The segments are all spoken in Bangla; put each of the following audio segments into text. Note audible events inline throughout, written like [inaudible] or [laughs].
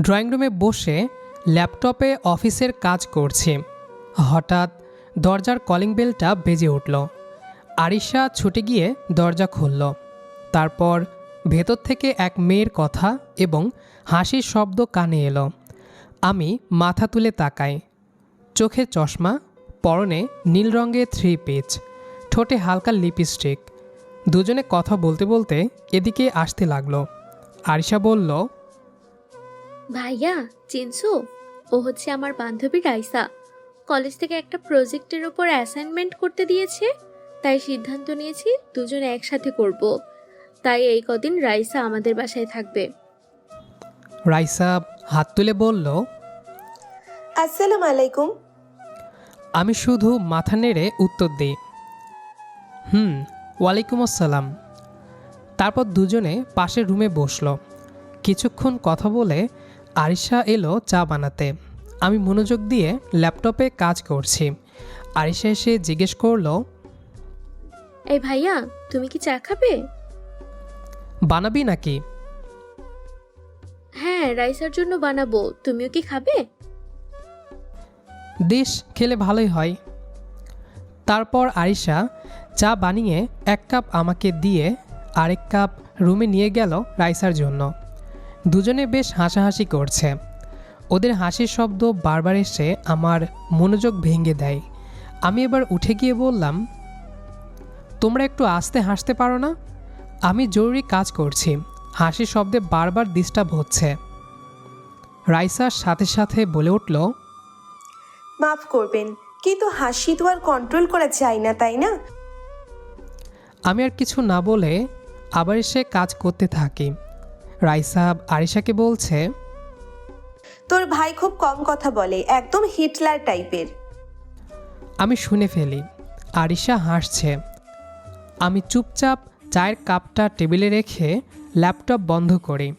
ড্রয়িং রুমে বসে ল্যাপটপে অফিসের কাজ করছি। হঠাৎ দরজার কলিং বেলটা বেজে উঠল। আরিশা ছুটে গিয়ে দরজা খুলল। তারপর ভেতর থেকে এক মেয়ের কথা এবং হাসির শব্দ কানে এলো। আমি মাথা তুলে তাকাই। চোখে চশমা, পরনে নীল রঙের থ্রি পিচ, ঠোঁটে হালকা লিপস্টিক। দুজনে কথা বলতে বলতে এদিকে আসতে লাগল। আরিশা বলল ভাইয়া চিনছো ও হচ্ছে আমার বান্ধবী রাইসা। কলেজ থেকে একটা প্রজেক্টের ওপর অ্যাসাইনমেন্ট করতে দিয়েছে। তাই সিদ্ধান্ত নিয়েছি দুজনে একসাথে করব। তাই এই কদিন রাইসা আমাদের বাসায় থাকবে। রাইসা হাত তুলে বলল আসসালামু আলাইকুম আমি শুধু মাথা নেড়ে উত্তর দিই হুম ওয়ালাইকুম আসসালাম। তারপর দুজনে পাশের রুমে বসল। কিছুক্ষণ কথা বলে আরিশা এলো চা বানাতে। আমি মনোযোগ দিয়ে ল্যাপটপে কাজ করছি। আরিশা এসে জিজ্ঞেস করল এই ভাইয়া তুমি কি চা খাবে? বানাবি নাকি? হ্যাঁ রাইসার জন্য বানাবো। তুমিও কি খাবে? ডিশ খেলে ভালোই হয়। তারপর আরিশা চা বানিয়ে এক কাপ আমাকে দিয়ে আরেক কাপ রুমে নিয়ে গেল রাইসার জন্য। দুজনে বেশ হাসাহাসি করছে। ওদের হাসির শব্দ বারবার এসে আমার মনোযোগ ভেঙে দেয়। আমি এবার উঠে গিয়ে বললাম তোমরা একটু আস্তে হাসতে পারো না? আমি জরুরি কাজ করছি। হাসির শব্দে বারবার ডিস্টার্ব হচ্ছে। রাইসার সাথে সাথে বলে উঠল মাফ করবেন কিন্তু হাসি তো আর কন্ট্রোল করা যায় না তাই না? আমি আর কিছু না বলে আবার এসে কাজ করতে থাকি। রাইসাব আরিশাকে বলছে তোর ভাই খুব কম কথা বলে একদম হিটলার টাইপের। আমি শুনে ফেলি। আরিশা হাসছে। আমি চুপচাপ চায়ের কাপটা টেবিলে রেখে ল্যাপটপ বন্ধ করি।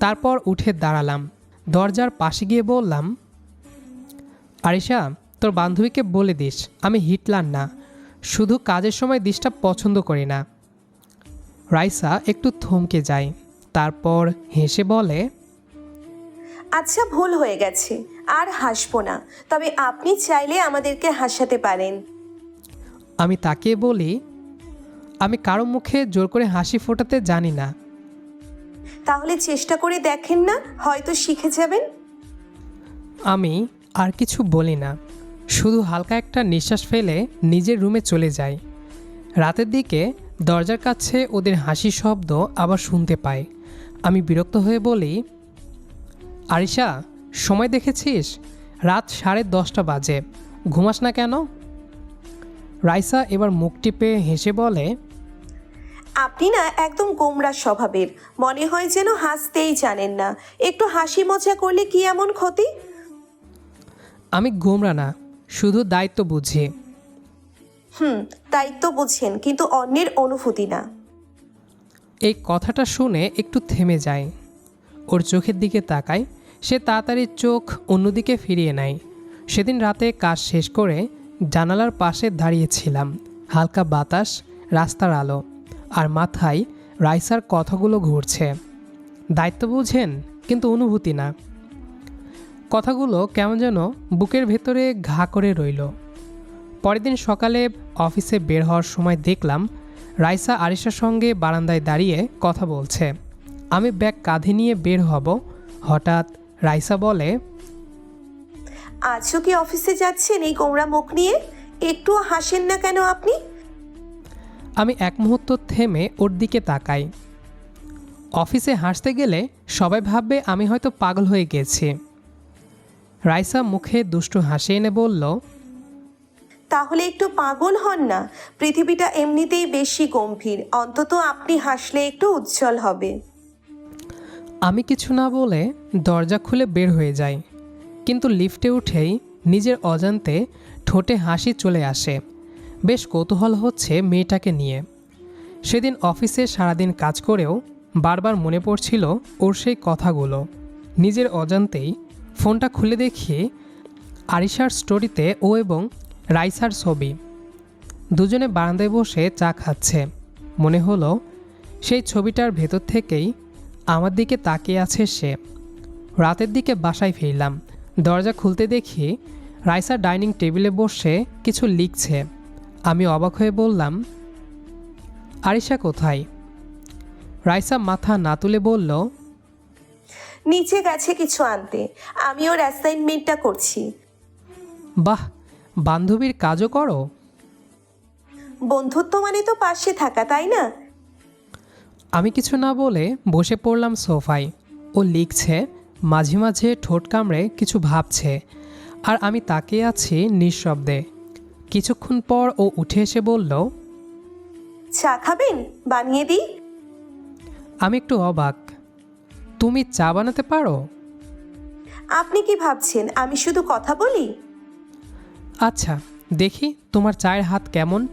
তারপর উঠে দাঁড়ালাম। দরজার পাশে গিয়ে বললাম আরিশা তোর বান্ধবীকে বলে দিস আমি হিটলার না। শুধু কাজের সময় ডিস্টার্ব পছন্দ করি না। রাইসা একটু থমকে যায়। তারপর হেসে বলে আচ্ছা ভুল হয়ে গেছে আর হাসবো না। তবে আপনি চাইলে আমাদেরকে হাসাতে পারেন। আমি তাকে বলি আমি কারও মুখে জোর করে হাসি ফোটাতে জানি না। তাহলে চেষ্টা করে দেখেন না হয়তো শিখে যাবেন? আমি আর কিছু বলি না। শুধু হালকা একটা নিঃশ্বাস ফেলে নিজের রুমে চলে যাই। রাতের দিকে দরজার কাছে ওদের হাসি শব্দ আবার শুনতে পাই। আমি বিরক্ত হয়ে বলি আরিশা সময় দেখেছিস? রাত সাড়ে দশটা বাজে। ঘুমাস না কেন? রাইসা এবার মুখ টিপে হেসে বলে আপনি না একদম গোমরা স্বভাবের। মনে হয় যেন হাসতেই জানেন না। একটু হাসি মজা করলে কি এমন ক্ষতি? আমি গোমরা না শুধু দায়িত্ব বুঝি। হুম তাই তো বুঝছেন কিন্তু অন্যের অনুভূতি না। এই কথাটা শুনে একটু থেমে যায়। ওর চোখের দিকে তাকায়, সে তাড়াতাড়ি চোখ অন্যদিকে ফিরিয়ে নেয়। সেদিন রাতে কাজ শেষ করে জানালার পাশে দাঁড়িয়েছিলাম, হালকা বাতাস, রাস্তার আলো, আর মাথায় রাইসার কথাগুলো ঘুরছে। দায়িত্ব বুঝেন, কিন্তু অনুভূতি না। কথাগুলো কেমন যেন বুকের ভেতরে ঘা করে রইল। পরের দিন সকালে অফিসে বের হওয়ার সময় দেখলাম রাইসা আরিশার সঙ্গে বারান্দায় দাঁড়িয়ে কথা বলছে। আমি ব্যাগ কাঁধে নিয়ে বের হব। হঠাৎ রাইসা বলে আজও কি অফিসে যাচ্ছেন এই গোমরা মুখ নিয়ে? একটুও হাসেন না কেন আপনি? আমি এক মুহূর্ত থেমে ওর দিকে তাকাই। অফিসে হাসতে গেলে সবাই ভাববে আমি হয়তো পাগল হয়ে গেছি। রাইসা মুখে দুষ্টু হাসি এনে বলল তাহলে একটু পাগল হন না। পৃথিবীটা এমনিতেই বেশি গম্ভীর। অন্তত আপনি হাসলে একটু উজ্জ্বল হবে। আমি কিছু না বলে দরজা খুলে বের হয়ে যাই। কিন্তু লিফটে উঠেই নিজের অজান্তে ঠোঁটে হাসি চলে আসে। বেশ কৌতূহল হচ্ছে মেয়েটাকে নিয়ে। সেদিন অফিসে সারাদিন কাজ করেও বারবার মনে পড়ছিল ওর সেই কথাগুলো। নিজের অজান্তেই ফোনটা খুলে দেখি আরিশার স্টোরিতে ও এবং রাইসার ছবি। দুজনে বারান্দায় বসে চা খাচ্ছে। মনে হলো সেই ছবিটার ভেতর থেকেই আমার দিকে তাকিয়ে আছে সে। রাতের দিকে বাসায় ফিরলাম। দরজা খুলতে দেখি রাইসা ডাইনিং টেবিলে বসে কিছু লিখছে। আমি অবাক হয়ে বললাম আরিশা কোথায়? রাইসা মাথা না তুলে বলল নিচে গেছে কিছু আনতে। আমি ওর অ্যাসাইনমেন্টটা করছি। বাহ বান্ধবীর কাজও করো? বন্ধুত্ব মানে তো পাশে থাকা তাই না? আমি কিছু না বলে বসে পড়লাম সোফায়। ও লিখছে মাঝে মাঝে ঠোঁট কামড়ে কিছু ভাবছে আর আমি তাকিয়ে আছি নিঃশব্দে। কিছুক্ষণ পর ও উঠে এসে বলল চা খাবেন? বানিয়ে দিই? আমি একটু অবাক। তুমি চা বানাতে পারো? আপনি কি ভাবছেন? আমি শুধু কথা বলি? আচ্ছা দেখি তোমার চায়ের হাত কেমন।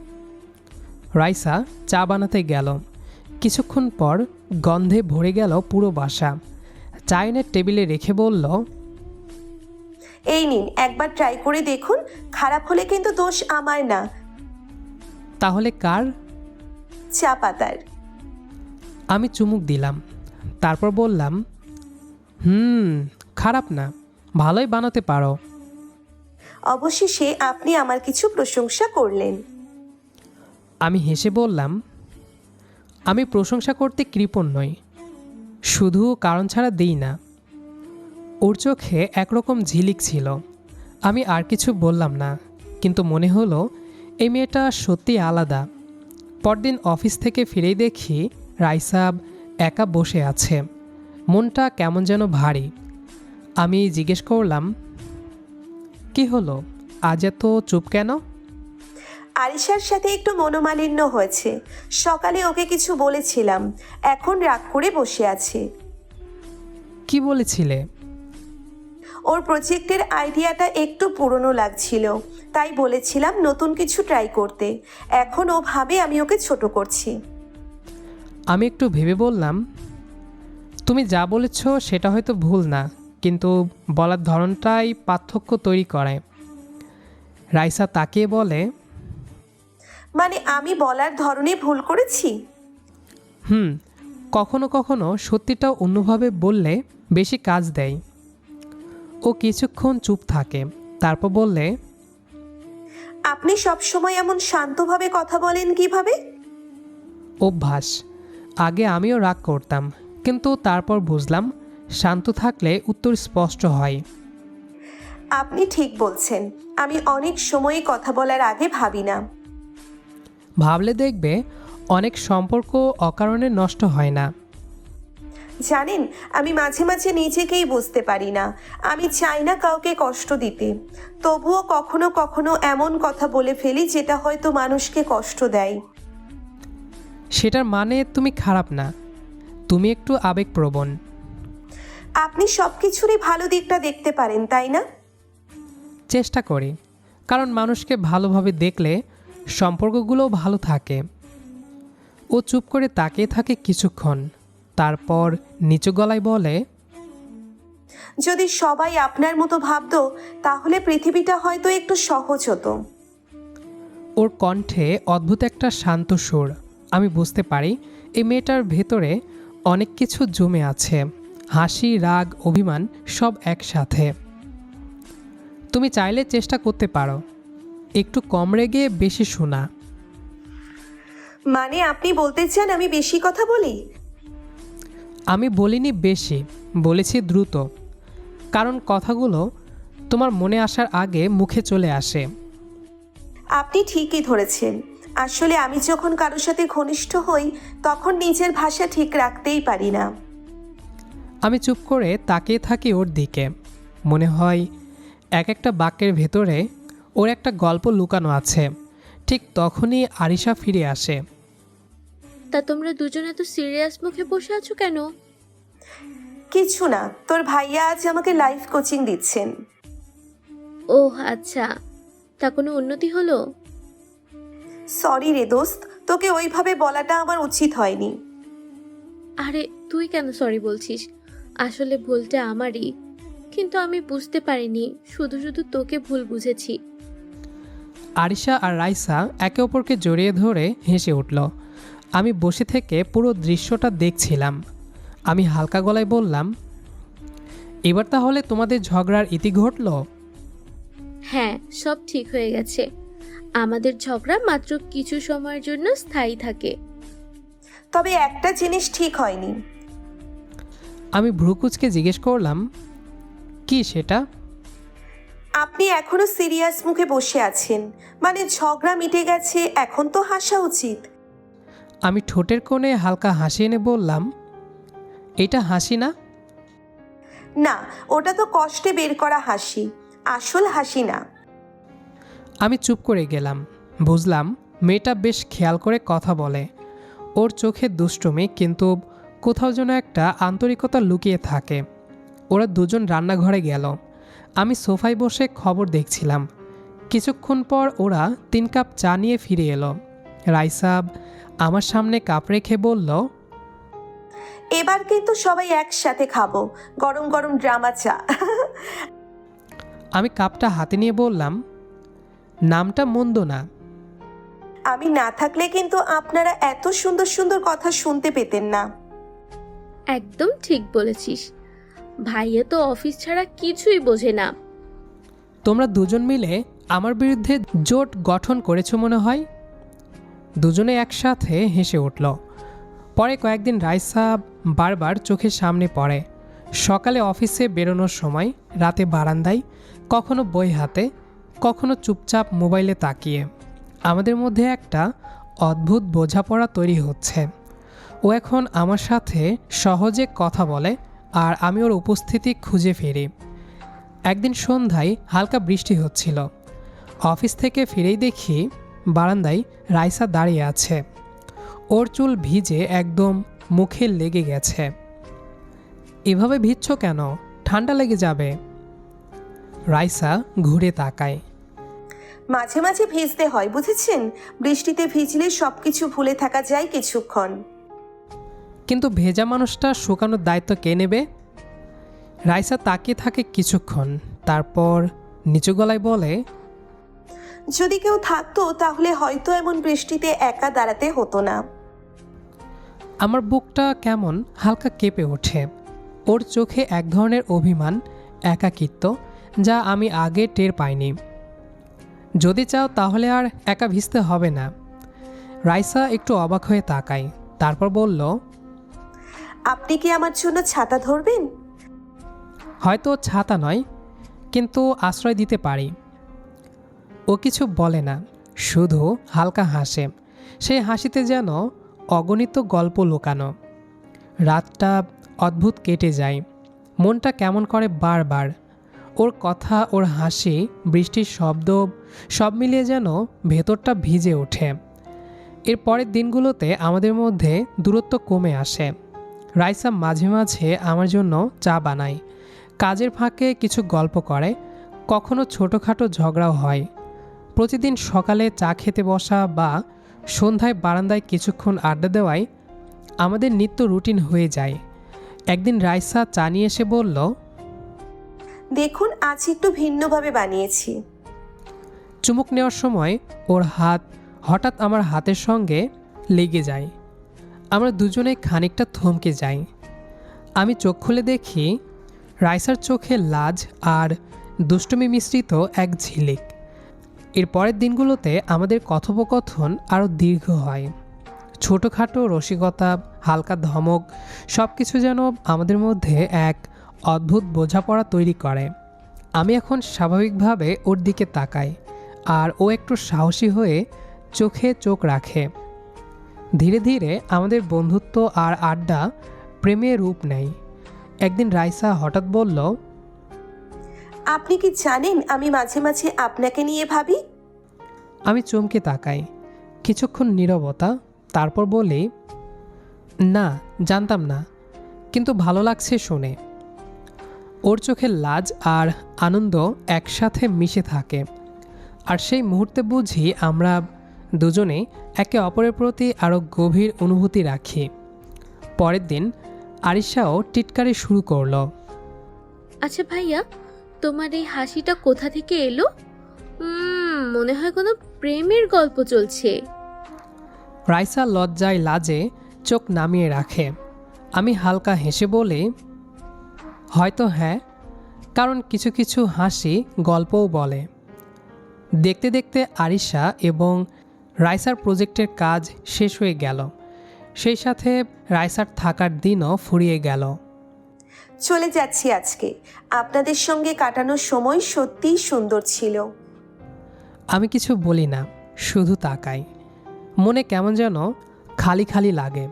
রাইসা চা বানাতে গেল। কিছুক্ষণ পর গন্ধে ভরে গেল পুরো বাসা। চা এনে টেবিলে রেখে বলল এই নিন একবার ট্রাই করে দেখুন। খারাপ হলে কিন্তু দোষ আমার না। তাহলে কার? চা পাতার। আমি চুমুক দিলাম। তারপর বললাম হুম খারাপ না ভালোই বানাতে পারো। অবশেষে আপনি আমার কিছু প্রশংসা করলেন। আমি হেসে বললাম, আমি প্রশংসা করতে কৃপণ নই, শুধু কারণ ছাড়া দিই না। ওর চোখে একরকম ঝিলিক ছিল, আমি আর কিছু বললাম না, কিন্তু মনে হলো, এই মেয়েটা সত্যি আলাদা। পরদিন অফিস থেকে ফিরেই দেখি রাইসাব একা বসে আছে, মনটা কেমন যেন ভারী। আমি জিজ্ঞেস করলাম কি হলো? আজ এত চুপ কেন? আরিশার সাথে একটু মনোমালিন্য হয়েছে। সকালে ওকে কিছু বলেছিলাম। এখন রাগ করে বসে আছে। কি বলেছিলে? ওর প্রজেক্টের আইডিয়াটা একটু পুরনো লাগছিল। তাই বলেছিলাম নতুন কিছু ট্রাই করতে। এখন ও ভাবে আমি ওকে ছোট করছি। আমি একটু ভেবে বললাম তুমি যা বলেছ সেটা হয়তো ভুল না। কিন্তু বলার ধরনটাই পার্থক্য তৈরি করে। রাইসা তাকে বলে মানে আমি বলার ধরনে ভুল করেছি? হুম কখনো কখনো সত্যিটাও অন্যভাবে বললে বেশি কাজ দেয়। ও কিছুক্ষণ চুপ থাকে তারপর বললে আপনি সবসময় এমন শান্তভাবে কথা বলেন কীভাবে? অভ্যাস আগে আমিও রাগ করতাম কিন্তু তারপর বুঝলাম শান্ত থাকলে উত্তর স্পষ্ট হয়। আপনি ঠিক বলছেন। আমি অনেক সময় কথা বলার আগে ভাবি না। ভাবলে দেখবে অনেক সম্পর্ক অকারণে নষ্ট হয় না। জানেন আমি মাঝে মাঝে নিজেকেই বুঝতে পারি না। আমি চাই না কাউকে কষ্ট দিতে। তবুও কখনো কখনো এমন কথা বলে ফেলি যেটা হয়তো মানুষকে কষ্ট দেয়। সেটার মানে তুমি খারাপ না। তুমি একটু আবেগপ্রবণ। আপনি সব কিছুরই ভালো দিকটা দেখতে পারেন তাই না? চেষ্টা করি। কারণ মানুষকে ভালোভাবে দেখলে সম্পর্কগুলোও ভালো থাকে। ও চুপ করে তাকিয়ে থাকে কিছুক্ষণ তারপর নিচু গলায় বলে যদি সবাই আপনার মতো ভাবতো তাহলে পৃথিবীটা হয়তো একটু সহজ হতো। ওর কণ্ঠে অদ্ভুত একটা শান্ত সুর। আমি বুঝতে পারি এই মেয়েটার ভেতরে অনেক কিছু জমে আছে। হাসি রাগ অভিমান সব একসাথে। তুমি চাইলে চেষ্টা করতে পারো। একটু কম রেগে বেশি শোনা। মানে আপনি বলতে চান আমি বেশি কথা বলি? আমি বলিনি বেশি বলেছি দ্রুত। কারণ কথাগুলো তোমার মনে আসার আগে মুখে চলে আসে। আপনি ঠিকই ধরেছেন। আসলে আমি যখন কারোর সাথে ঘনিষ্ঠ হই তখন নিজের ভাষা ঠিক রাখতেই পারি না। আমি চুপ করে তাকিয়ে থাকি ওর দিকে। মনে হয় এক একটা বাক্যের ভেতরে ওর একটা গল্প লুকানো আছে। ঠিক তখনই আরিশা ফিরে আসে। তা তোমরা দুজনে এত সিরিয়াস মুখে বসে আছো কেন? কিছু না তোর ভাইয়া আজ আমাকে লাইফ কোচিং দিচ্ছেন। ও আচ্ছা। তা কোনো উন্নতি হলো? সরি রে দোস্ত তোকে ওইভাবে বলাটা আমার উচিত হয়নি। আরে তুই কেন সরি বলছিস? আসলে ভুলটা আমারই কিন্তু আমি বুঝতে পারিনি শুধু শুধু তোকে ভুল বুঝেছি। আরিশা আর রাইসা একে অপরকে জড়িয়ে ধরে হেসে উঠল। আমি বসে থেকে পুরো দৃশ্যটা দেখছিলাম। আমি হালকা গলায় বললাম এবার তাহলে তোমাদের ঝগড়ার ইতি ঘটল? হ্যাঁ সব ঠিক হয়ে গেছে। আমাদের ঝগড়া মাত্র কিছু সময়ের জন্য স্থায়ী থাকে। তবে একটা জিনিস ঠিক হয়নি। আমি ভ্রুকুচকে জিজ্ঞেস করলাম কি সেটা? আপনি এখনও সিরিয়াস মুখে বসে আছেন। মানে ঝগড়া মিটে গেছে এখন তো হাসা উচিত। আমি ঠোঁটের কোণে হালকা হাসি এনে বললাম এটা হাসি না? না ওটা তো কষ্টে বের করা হাসি আসল হাসি না। আমি চুপ করে গেলাম বুঝলাম মেয়েটা বেশ খেয়াল করে কথা বলে। ওর চোখে দুষ্টুমি কিন্তু কোথাও যেন একটা আন্তরিকতা লুকিয়ে থাকে। ওরা দুজন রান্নাঘরে গেল। আমি সোফায় বসে খবর দেখছিলাম। কিছুক্ষণ পর ওরা তিন কাপ চা নিয়ে ফিরে এলো। রাইসাব আমার সামনে কাপ রেখে বলল এবার কিন্তু সবাই একসাথে খাব। গরম গরম ড্রামা চা। আমি কাপটা হাতে নিয়ে বললাম নামটা মন্দ না। আমি না থাকলে কিন্তু আপনারা এত সুন্দর সুন্দর কথা শুনতে পেতেন না। একদম ঠিক বলেছিস। ভাইয়া তো অফিস ছাড়া কিছুই বোঝে না। তোমরা দুজন মিলে আমার বিরুদ্ধে জোট গঠন করেছ মনে হয়? দুজনে একসাথে হেসে উঠল। পরে কয়েকদিন রাইসা বারবার চোখের সামনে পড়ে। সকালে অফিসে বেরোনোর সময়, রাতে বারান্দায়, কখনো বই হাতে, কখনো চুপচাপ মোবাইলে তাকিয়ে। আমাদের মধ্যে একটা অদ্ভুত বোঝাপড়া তৈরি হচ্ছে। ও এখন আমার সাথে সহজে কথা বলে আর আমি ওর উপস্থিতি খুঁজে ফিরি। একদিন সন্ধ্যায় হালকা বৃষ্টি হচ্ছিল। অফিস থেকে ফিরেই দেখি বারান্দায় রাইসা দাঁড়িয়ে আছে। ওর চুল ভিজে একদম মুখে লেগে গেছে। এভাবে ভিজছ কেন? ঠান্ডা লেগে যাবে। রাইসা ঘুরে তাকায়। মাঝে মাঝে ভিজতে হয়, বুঝেছেন? বৃষ্টিতে ভিজলে সবকিছু ভুলে থাকা যায় কিছুক্ষণ। কিন্তু ভেজা মানুষটা শুকানোর দায়িত্ব কে নেবে? রাইসা তাকিয়ে থাকে কিছুক্ষণ তারপর নিচু গলায় বলে যদি কেউ থাকতো তাহলে হয়তো এমন বৃষ্টিতে একা দাঁড়াতে হতো না। আমার বুকটা কেমন হালকা কেঁপে ওঠে। ওর চোখে এক ধরনের অভিমান একাকিত্ব যা আমি আগে টের পাইনি। যদি চাও তাহলে আর একা ভিজতে হবে না। রাইসা একটু অবাক হয়ে তাকায় তারপর বলল আপনি কি আমার জন্য ছাতা ধরবেন? হয়তো ছাতা নয়, কিন্তু আশ্রয় দিতে পারি। ও কিছু বলে না, শুধু হালকা হাসে। সেই হাসিতে যেন অগণিত গল্প লুকানো। রাতটা অদ্ভুত কেটে যায়, মনটা কেমন করে বারবার। ওর কথা, ওর হাসি, বৃষ্টির শব্দ, সব মিলিয়ে যেন ভেতরটা ভিজে ওঠে। এর পরের দিনগুলোতে আমাদের মধ্যে দূরত্ব কমে আসে। রাইসা মাঝে মাঝে আমার জন্য চা বানায়। কাজের ফাঁকে কিছু গল্প করে। কখনো ছোটোখাটো ঝগড়াও হয়। প্রতিদিন সকালে চা খেতে বসা বা সন্ধ্যায় বারান্দায় কিছুক্ষণ আড্ডা দেওয়ায় আমাদের নিত্য রুটিন হয়ে যায়। একদিন রাইসা চা নিয়ে এসে বলল দেখুন আজ একটু ভিন্নভাবে বানিয়েছি। চুমুক নেওয়ার সময় ওর হাত হঠাৎ আমার হাতের সঙ্গে লেগে যায়। আমরা দুজনে খানিকটা থমকে যাই। আমি চোখ খুলে দেখি রাইসার চোখে লাজ আর দুষ্টুমি মিশ্রিত এক ঝিলিক। এর পরের দিনগুলোতে আমাদের কথোপকথন আরও দীর্ঘ হয়। ছোটোখাটো রসিকতা, হালকা ধমক সব কিছু যেন আমাদের মধ্যে এক অদ্ভুত বোঝাপড়া তৈরি করে। আমি এখন স্বাভাবিকভাবে ওর দিকে তাকাই আর ও একটু সাহসী হয়ে চোখে চোখ রাখে। ধীরে ধীরে আমাদের বন্ধুত্ব আর আড্ডা প্রেমে রূপ নেয়। একদিন রাইসা হঠাৎ বলল আপনি কি জানেন আমি মাঝে মাঝে আপনাকে নিয়ে ভাবি? আমি চমকে তাকাই। কিছুক্ষণ নীরবতা তারপর বলি না জানতাম না কিন্তু ভালো লাগছে শুনে। ওর চোখে লাজ আর আনন্দ একসাথে মিশে থাকে। আর সেই মুহূর্তে বুঝি আমরা দুজনে একে অপরের প্রতি আরও গভীর অনুভূতি রাখি। পরের দিন আরিশাও টিটকারি শুরু করল। আচ্ছা ভাইয়া তোমার এই হাসিটা কোথা থেকে এলো? মনে হয় কোনো প্রেমের গল্প চলছে। রাইসা লজ্জায় লাজে চোখ নামিয়ে রাখে। আমি হালকা হেসে বলি হয়তো হ্যাঁ। কারণ কিছু কিছু হাসি গল্পও বলে। দেখতে দেখতে আরিশা এবং রাইসার প্রজেক্টের কাজ শেষ হয়ে গেল। সেই সাথে রাইসার থাকার দিনও ফুরিয়ে গেল। চলে যাচ্ছি আজকে। আপনাদের সঙ্গে কাটানোর সময় সত্যিই সুন্দর ছিল। আমি কিছু বলি না শুধু তাকাই। মনে কেমন যেন খালি খালি লাগে।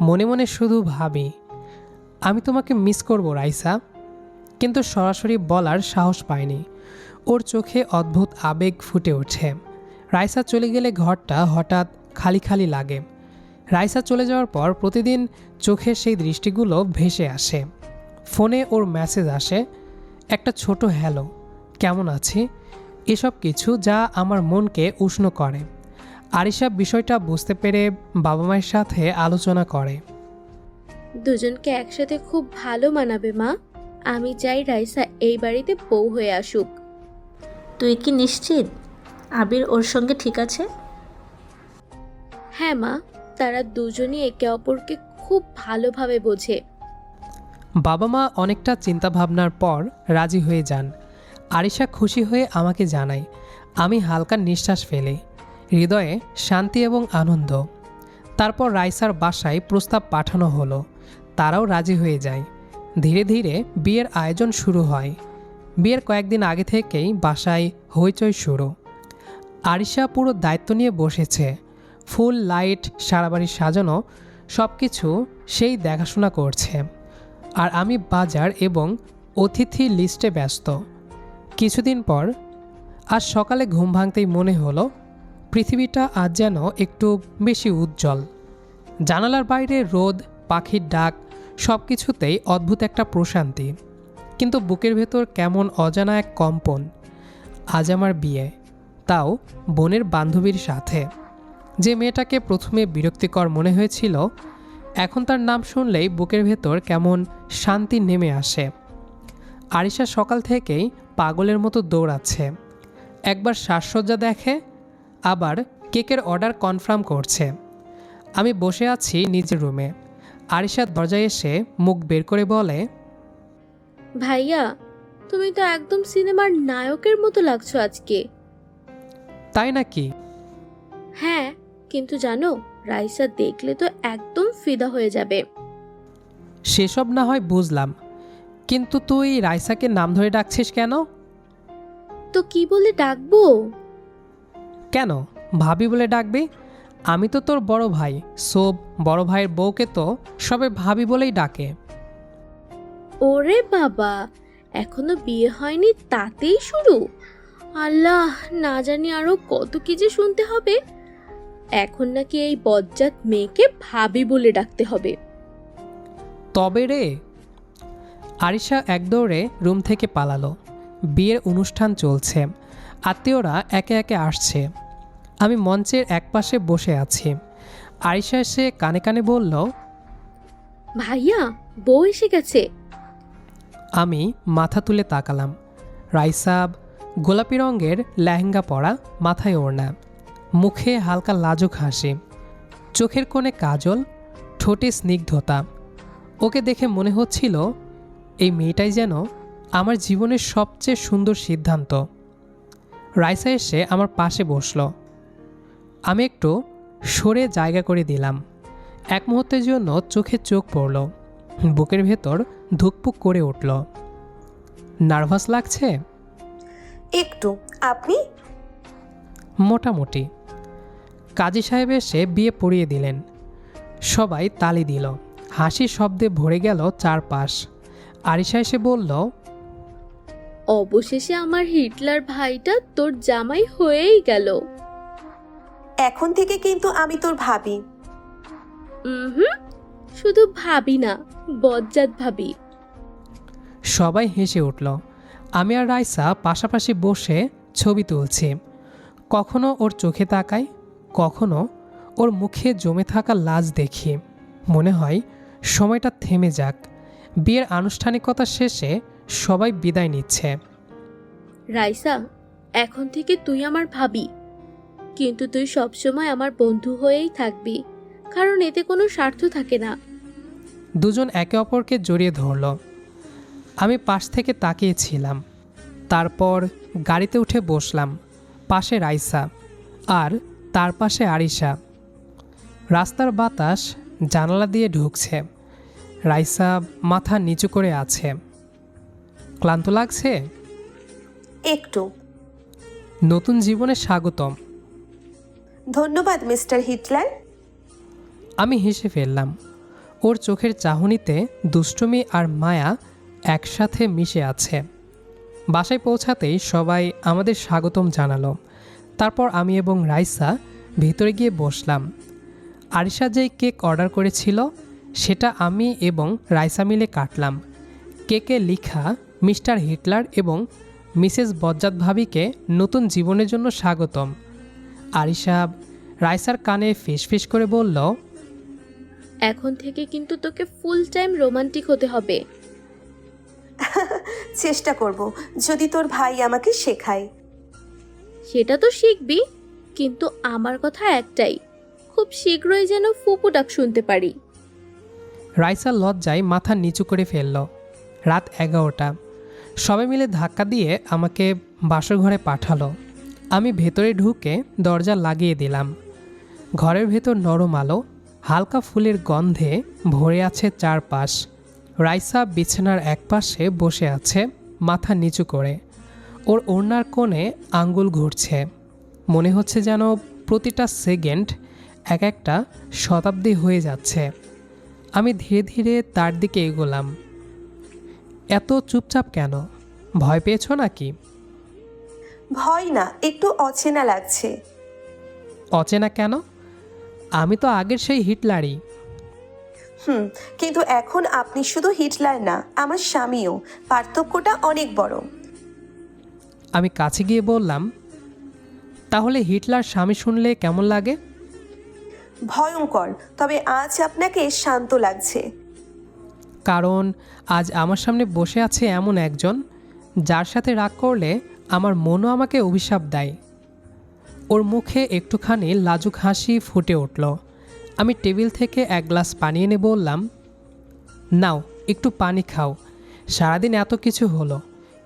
মনে মনে শুধু ভাবি আমি তোমাকে মিস করব রাইসা। কিন্তু সরাসরি বলার সাহস পাইনি। ওর চোখে অদ্ভুত আবেগ ফুটে ওঠে। রাইসা চলে গেলে ঘরটা হঠাৎ খালি খালি লাগে। রাইসা চলে যাওয়ার পর প্রতিদিন চোখের সেই দৃষ্টিগুলো ভেসে আসে। ফোনে ওর মেসেজ আসে একটা ছোট হ্যালো কেমন আছি? এসব কিছু যা আমার মনকে উষ্ণ করে। আরিশা বিষয়টা বুঝতে পেরে বাবা মায়ের সাথে আলোচনা করে। দুজনকে একসাথে খুব ভালো মানাবে মা। আমি চাই রাইসা এই বাড়িতে বউ হয়ে আসুক। তুই কি নিশ্চিত? আবির ওর সঙ্গে ঠিক আছে? হ্যাঁ মা তারা দুজনই একে অপরকে খুব ভালোভাবে বোঝে। বাবা মা অনেকটা চিন্তাভাবনার পর রাজি হয়ে যান। আরিশা খুশি হয়ে আমাকে জানায় আমি হালকা নিঃশ্বাস ফেলি। হৃদয়ে শান্তি এবং আনন্দ। তারপর রাইসার বাসায় প্রস্তাব পাঠানো হলো। তারাও রাজি হয়ে যায়। ধীরে ধীরে বিয়ের আয়োজন শুরু হয়। বিয়ের কয়েকদিন আগে থেকেই বাসায় হইচই শুরু। আরিশা পুরো দায়িত্ব নিয়ে বসেছে। ফুল, লাইট সারা বাড়ি সাজানো সব কিছু সেই দেখাশোনা করছে। আর আমি বাজার এবং অতিথি লিস্টে ব্যস্ত। কিছুদিন পর, আজ সকালে ঘুম ভাঙতেই মনে হলো, পৃথিবীটা আজ যেন একটু বেশি উজ্জ্বল। জানালার বাইরে রোদ, পাখির ডাক সব কিছুতেই অদ্ভুত একটা প্রশান্তি। কিন্তু বুকের ভেতর কেমন অজানা এক কম্পন। আজ আমার বিয়ে। তাও বোনের বান্ধবীর সাথে। যে মেয়েটাকে প্রথমে বিরক্তিকর মনে হয়েছিল, এখন তার নাম শুনলেই বুকের ভেতর কেমন শান্তি নেমে আসে। আরিশা সকাল থেকেই পাগলের মতো দৌড়াচ্ছে। একবার সাজসজ্জা দেখে, আবার কেকের অর্ডার কনফার্ম করছে। আমি বসে আছি নিজের রুমে। আরিশা দরজায় এসে মুখ বের করে বলে, ভাইয়া, তুমি তো একদম সিনেমার নায়কের মতো লাগছো আজকে। তাই নাকি? হ্যাঁ কিন্তু জানো রাইসা দেখলে তো একদম ফিদা হয়ে যাবে। সেসব না হয় বুঝলাম। কিন্তু তুই রাইসাকে নাম ধরে ডাকছিস কেন? তো কি বলে ডাকবো? কেন? ভাবি বলে ডাকবি? আমি তো তোর বড় ভাই। সোব বড় ভাইয়ের বউকে তো সবে ভাবি বলেই ডাকে। ওরে বাবা এখনও বিয়ে হয়নি তাতেই শুরু। আল্লাহ না জানি আরও কত কি যে শুনতে হবে। এখন নাকি এই বজ্জাত মেয়েকে ভাবি বলে ডাকতে হবে। তবে রে আরিশা এক দৌড়ে রুম থেকে পালালো। বিয়ের অনুষ্ঠান চলছে। আত্মীয়রা একে একে আসছে। আমি মঞ্চের একপাশে বসে আছি। আরিশা এসে কানে কানে বলল ভাইয়া বউ এসে গেছে। আমি মাথা তুলে তাকালাম। রাইসাব গোলাপি রঙের লেহেঙ্গা পরা, মাথায় ওড়না। মুখে হালকা লাজুক হাসি। চোখের কোণে কাজল, ঠোঁটে স্নিগ্ধতা। ওকে দেখে মনে হচ্ছিল, এই মেয়েটাই যেন আমার জীবনের সবচেয়ে সুন্দর সিদ্ধান্ত। রাইসা এসে আমার পাশে বসল। আমি একটু সরে জায়গা করে দিলাম। এক মুহূর্তের জন্য চোখে চোখ পড়ল। বুকের ভেতর ধুকপুক করে উঠল। নার্ভাস লাগছে? একটু আপনি? মোটামুটি। কাজী সাহেব এসে বিয়ে পড়িয়ে দিলেন। সবাই তালি দিল। হাসি শব্দে ভরে গেল চারপাশ। আরিশা এসে বলল অবশেষে আমার হিটলার ভাইটা তোর জামাই হয়েই গেল। এখন থেকে কিন্তু আমি তোর ভাবি। হুম শুধু ভাবি না বজ্জাত ভাবি। সবাই হেসে উঠল। আমি আর রাইসা পাশাপাশি বসে ছবি তুলছি। কখনো ওর চোখে তাকাই কখনো ওর মুখে জমে থাকা লাজ দেখি। মনে হয় সময়টা থেমে যাক। বিয়ের আনুষ্ঠানিকতা শেষে সবাই বিদায় নিচ্ছে। রাইসা এখন থেকে তুই আমার ভাবি। কিন্তু তুই সবসময় আমার বন্ধু হয়েই থাকবি কারণ এতে কোনো স্বার্থ থাকে না। দুজন একে অপরকে জড়িয়ে ধরল। আমি পাশ থেকে তাকিয়েছিলাম। তারপর গাড়িতে উঠে বসলাম পাশে রাইসা আর তার পাশে আরিশা। রাস্তার বাতাস জানালা দিয়ে ঢুকছে। রাইসা মাথা নিচু করে আছে। ক্লান্ত লাগছে? একটু। নতুন জীবনে স্বাগতম। ধন্যবাদ মিস্টার হিটলার। আমি হেসে ফেললাম। ওর চোখের চাহনিতে দুষ্টুমি আর মায়া একসাথে মিশে আছে। বাসায় পৌঁছাতেই সবাই আমাদের স্বাগতম জানালো। তারপর আমি এবং রাইসা ভিতরে গিয়ে বসলাম। আরিশা যেই কেক অর্ডার করেছিল, সেটা আমি এবং রাইসা মিলে কাটলাম। কেকে লিখা মিস্টার হিটলার এবং মিসেস বজ্জাত ভাবিকে নতুন জীবনের জন্য স্বাগতম। আরিশা রাইসার কানে ফিস ফিস করে বলল, এখন থেকে কিন্তু তোকে ফুল টাইম রোমান্টিক হতে হবে। চেষ্টা করব যদি তোর ভাই আমাকে শেখায়। সেটা তো শিখবি কিন্তু আমার কথা একটাই খুব শীঘ্রই যেন ফুপু ডাক শুনতে পারি। রাইসা লজ্জায় মাথা নিচু করে ফেলল। রাত এগারোটা। সবাই মিলে ধাক্কা দিয়ে আমাকে বাসর ঘরে পাঠালো। আমি ভেতরে ঢুকে দরজা লাগিয়ে দিলাম। ঘরের ভেতর নরম আলো হালকা ফুলের গন্ধে ভরে আছে চারপাশ। রাইসা বিছানার এক পাশে বসে আছে মাথা নিচু করে। ওর ওড়নার কোণে আঙ্গুল ঘুরছে। মনে হচ্ছে যেন প্রতিটা সেকেন্ড এক একটা শতাব্দী হয়ে যাচ্ছে। আমি ধীরে ধীরে তার দিকে এগোলাম। এত চুপচাপ কেন? ভয় পেয়েছ নাকি? ভয় না একটু অচেনা লাগছে। অচেনা কেন? আমি তো আগের সেই হিটলারই। হুম কিন্তু এখন আপনি শুধু হিটলার না আমার স্বামীও। পার্থক্যটা অনেক বড়। আমি কাছে গিয়ে বললাম তাহলে হিটলার স্বামী শুনলে কেমন লাগে? ভয়ঙ্কর তবে আজ আপনাকে শান্ত লাগছে। কারণ আজ আমার সামনে বসে আছে এমন একজন যার সাথে রাগ করলে আমার মনও আমাকে অভিশাপ দেয়। ওর মুখে একটুখানি লাজুক হাসি ফুটে উঠল। আমি টেবিল থেকে এক গ্লাস পানি এনে বললাম নাও একটু পানি খাও। সারাদিন এত কিছু হলো।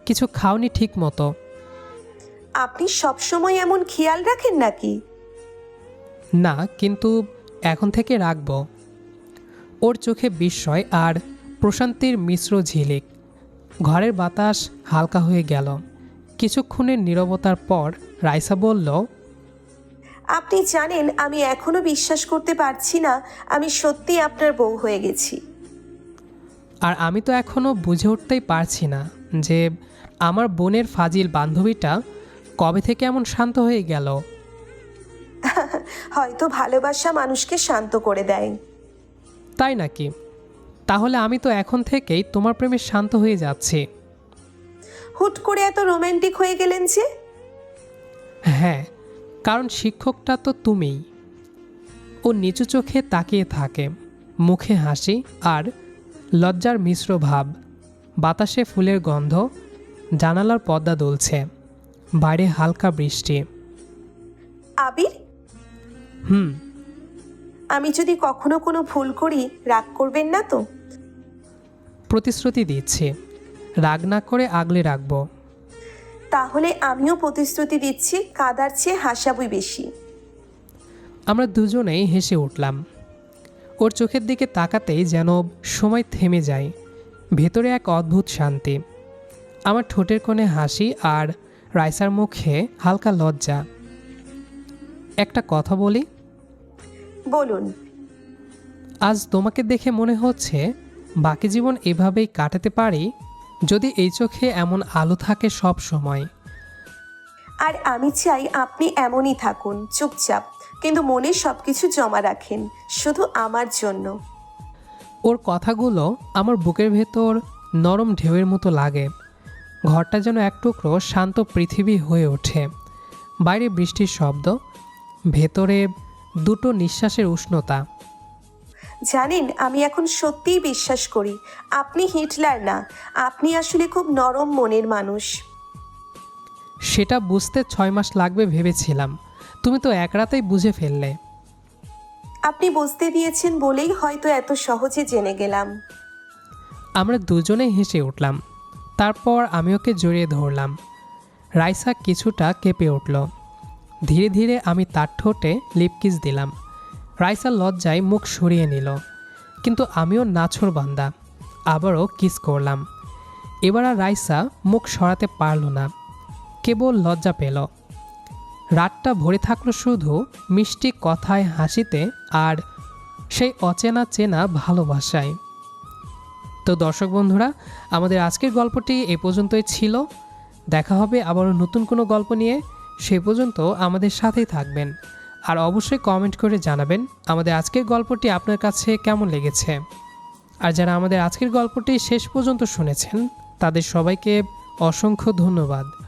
কিছু খাওনি ঠিক মতো। আপনি সবসময় এমন খেয়াল রাখেন নাকি? না কিন্তু এখন থেকে রাখব। ওর চোখে বিস্ময় আর প্রশান্তির মিশ্র ঝিলিক। ঘরের বাতাস হালকা হয়ে গেল। কিছুক্ষণের নীরবতার পর রাইসা বলল আপনি জানেন আমি এখনও বিশ্বাস করতে পারছি না আমি সত্যি আপনার বউ হয়ে গেছি। আর আমি তো এখনও বুঝে উঠতেই পারছি না যে আমার বোনের ফাজিল বান্ধবীটা কবে থেকে এমন শান্ত হয়ে গেল। [laughs] হয়তো ভালোবাসা মানুষকে শান্ত করে দেয়। তাই নাকি? তাহলে আমি তো এখন থেকেই তোমার প্রেমে শান্ত হয়ে যাচ্ছি। হুট করে এত রোমান্টিক হয়ে গেলেন যে? হ্যাঁ কারণ শিক্ষকটা তো তুমিই। ও নিচু চোখে তাকিয়ে থাকে মুখে হাসি আর লজ্জার মিশ্র ভাব। বাতাসে ফুলের গন্ধ জানালার পর্দা দুলছে বাইরে হালকা বৃষ্টি। আবির? হুম। আমি যদি কখনো কোনো ভুল করি রাগ করবেন না তো? প্রতিশ্রুতি দিচ্ছি রাগ না করে আগলে রাখব। তাহলে আমিও প্রতিশ্রুতি দিচ্ছি কাদার চেয়ে হাসাবই বেশি। আমরা দুজনেই হেসে উঠলাম। ওর চোখের দিকে তাকাতেই যেন সময় থেমে যায়। ভেতরে এক অদ্ভুত শান্তি। আমার ঠোঁটের কোণে হাসি আর রাইসার মুখে হালকা লজ্জা। একটা কথা বলি? বলুন। আজ তোমাকে দেখে মনে হচ্ছে বাকি জীবন এভাবেই কাটাতে পারি যদি এই চোখে এমন আলো থাকে সব সময়। আর আমি চাই আপনি এমনই থাকুন চুপচাপ। কিন্তু মনে সব কিছু জমা রাখেন শুধু আমার জন্য। ওর কথাগুলো আমার বুকের ভেতর নরম ঢেউয়ের মতো লাগে। ঘরটা যেন এক টুকরো শান্ত পৃথিবী হয়ে ওঠে। বাইরে বৃষ্টির শব্দ ভেতরে দুটো নিঃশ্বাসের উষ্ণতা। জানেন আমি এখন সত্যিই বিশ্বাস করি আপনি হিটলার না। আপনি আসলে খুব নরম মনের মানুষ। সেটা বুঝতে ছয় মাস লাগবে ভেবেছিলাম। তুমি তো এক রাতেই বুঝে ফেললে। আপনি বুঝতে দিয়েছেন বলেই হয়তো এত সহজে জেনে গেলাম। আমরা দুজনে হেসে উঠলাম। তারপর আমি ওকে জড়িয়ে ধরলাম। রাইসা কিছুটা কেঁপে উঠল। ধীরে ধীরে আমি তার ঠোঁটে লিপকিস দিলাম। রাইসা লজ্জায় মুখ সরিয়ে নিল। কিন্তু আমিও নাছর বান্দা। আবারও কিস করলাম। এবার আর রাইসা মুখ সরাতে পারল না। কেবল লজ্জা পেল। রাতটা ভরে থাকল শুধু মিষ্টি কথায় হাসিতে আর সেই অচেনা চেনা ভালোবাসায়। তো দর্শক বন্ধুরা, আমাদের আজকের গল্পটি এ পর্যন্তই ছিল। দেখা হবে আবারও নতুন কোনো গল্প নিয়ে। সে পর্যন্ত আমাদের সাথেই থাকবেন। আর অবশ্যই কমেন্ট করে জানাবেন আমাদের আজকের গল্পটি আপনার কাছে কেমন লেগেছে। আর যারা আমাদের আজকের গল্পটি শেষ পর্যন্ত শুনেছেন, তাদের সবাইকে অসংখ্য ধন্যবাদ।